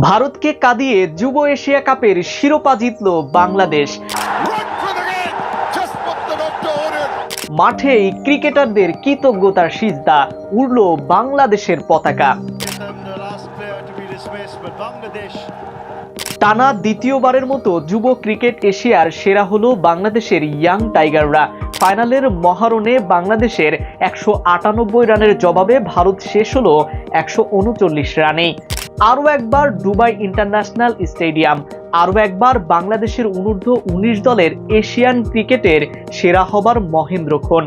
ভারতকে কাঁদিয়ে যুব এশিয়া কাপের শিরোপা জিতল বাংলাদেশ! মাঠেই ক্রিকেটারদের কৃতজ্ঞতার সিজদা উড়ল বাংলাদেশের পতাকা। টানা দ্বিতীয়বারের মতো যুব ক্রিকেট এশিয়ার সেরা হলো বাংলাদেশের ইয়াং টাইগাররা। ফাইনালের মহারণে বাংলাদেশের একশো আটানব্বই রানের জবাবে ভারত শেষ হলো একশো রানেই। আরও একবার দুবাই ইন্টারন্যাশনাল স্টেডিয়াম, আরও একবার বাংলাদেশের অনূর্ধ্ব উনিশ দলের এশিয়ান ক্রিকেটের সেরা হবার মহেন্দ্রক্ষণ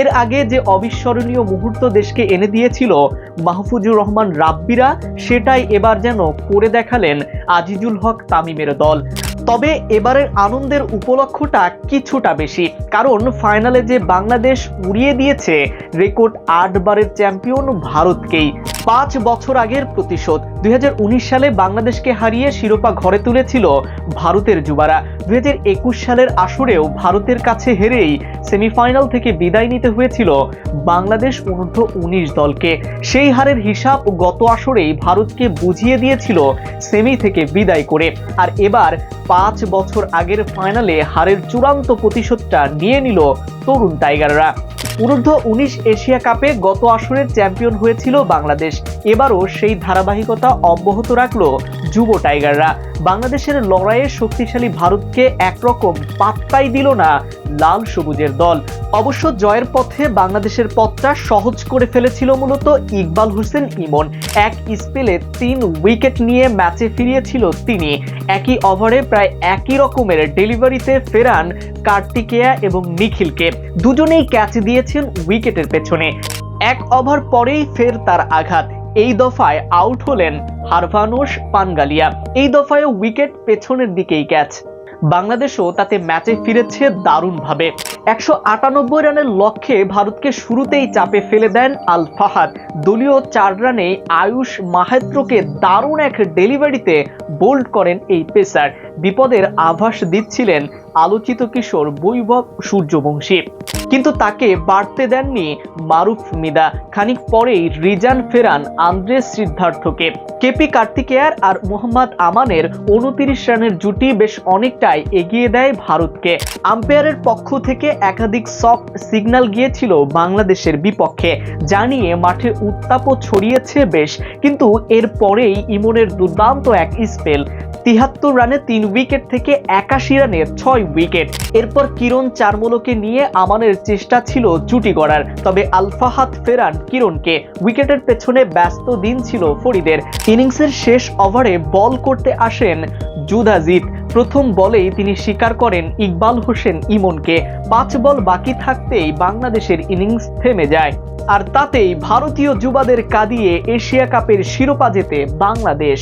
এর আগে যে অবিস্মরণীয় মুহূর্ত দেশকে এনে দিয়েছিল মাহফুজুর রহমান রাব্বিরা, সেটাই এবার যেন করে দেখালেন আজিজুল হক তামিমের দল। তবে এবারের আনন্দের উপলক্ষটা কিছুটা বেশি, কারণ ফাইনালে যে বাংলাদেশ উড়িয়ে দিয়েছে, রেকর্ড আটবারের চ্যাম্পিয়ন ভারতকেই। পাঁচ বছর আগের প্রতিশোধ দুই হাজার উনিশ সালে বাংলাদেশকে হারিয়ে শিরোপা ঘরে তুলেছিল ভারতের যুবারা। দুই হাজার একুশ সালের আসরেও ভারতের কাছে হেরেই সেমিফাইনাল থেকে বিদায় নিতে হয়েছিল বাংলাদেশ অনূর্ধ্ব উনিশ দলকে। সেই হারের হিসাব গত আসরেই ভারতকে বুঝিয়ে দিয়েছিল সেমি থেকে বিদায় করে। আর এবার পাঁচ বছর আগের ফাইনালে হারের চূড়ান্ত প্রতিশোধটা নিয়ে নিল তরুণ টাইগাররা। অনূর্ধ্ব উনিশ এশিয়া কাপে গত আসরের চ্যাম্পিয়ন হয়েছিল বাংলাদেশ। এবারও সেই ধারাবাহিকতা অব্যাহত রাখল যুব টাইগাররা। বাংলাদেশের লড়াইয়ে শক্তিশালী ভারতকে একরকম পাত্তাই দিল না লাল সবুজের দল। অবশ্য জয়ের পথে বাংলাদেশের পথটা সহজ করে ফেলেছিল মূলত ইকবাল হোসেন ইমন। এক স্পেলে তিন উইকেট নিয়ে ম্যাচে ফিরিয়েছিল তিনি। একই ওভারে প্রায় একই রকমের ডেলিভারিতে ফেরান কার্তিকেয়া এবং নিখিলকে। দুজনেই ক্যাচ দিয়েছেন উইকেটের পেছনে। এক ওভার পরেই ফের তার আঘাত। এই দফায় আউট হলেন হারভানোস পানগালিয়া। এই দফায় উইকেট পেছনের দিকেই ক্যাচ বাংলাদেশও তাতে ম্যাচে ফিরেছে দারুণভাবে। একশো আটানব্বই রানের লক্ষ্যে ভারতকে শুরুতেই চাপে ফেলে দেন আল ফাহাদ। দলীয় চার রানে আয়ুষ মাহেত্রকে দারুণ এক ডেলিভারিতে বোল্ড করেন এই পেসার। বিপদের আভাস দিচ্ছিলেন আলোচিত কিশোর বৈভব সূর্যবংশী। কিন্তু তাকে বাড়তে দেননি মারুফ মিদা। খানিক পরেই রিজান ফেরান আন্দ্রেস সিদ্ধার্থকে। কেপি কার্তিকেয়ার আর মোহাম্মদ আমানের উনতিরিশ রানের জুটি বেশ অনেকটাই এগিয়ে দেয় ভারতকে। আম্পায়ারের পক্ষ থেকে একাধিক সফট সিগন্যাল গিয়েছিল বাংলাদেশের বিপক্ষে জানিয়ে মাঠে উত্তাপও ছড়িয়েছে বেশ, কিন্তু এর পরেই ইমনের দুর্দান্ত এক স্পেল তিহাত্তর রানে তিন উইকেট থেকে একাশি রানে ছয় উইকেট। এরপর কিরণ চারমোলোকে নিয়ে আমানের চেষ্টা ছিল জুটি গড়ার, তবে আলফাহাত ফেরান কিরণকে। উইকেটের পেছনে ব্যস্ত দিন ছিল ফরিদের। ইনিংসের শেষ ওভারে বল করতে আসেন জুদাজিৎ প্রথম বলেই তিনি স্বীকার করেন ইকবাল হোসেন ইমনকে। পাঁচ বল বাকি থাকতেই বাংলাদেশের ইনিংস থেমে যায়। আর তাতেই ভারতীয় যুবাদের কাঁদিয়ে এশিয়া কাপের শিরোপা জেতে বাংলাদেশ।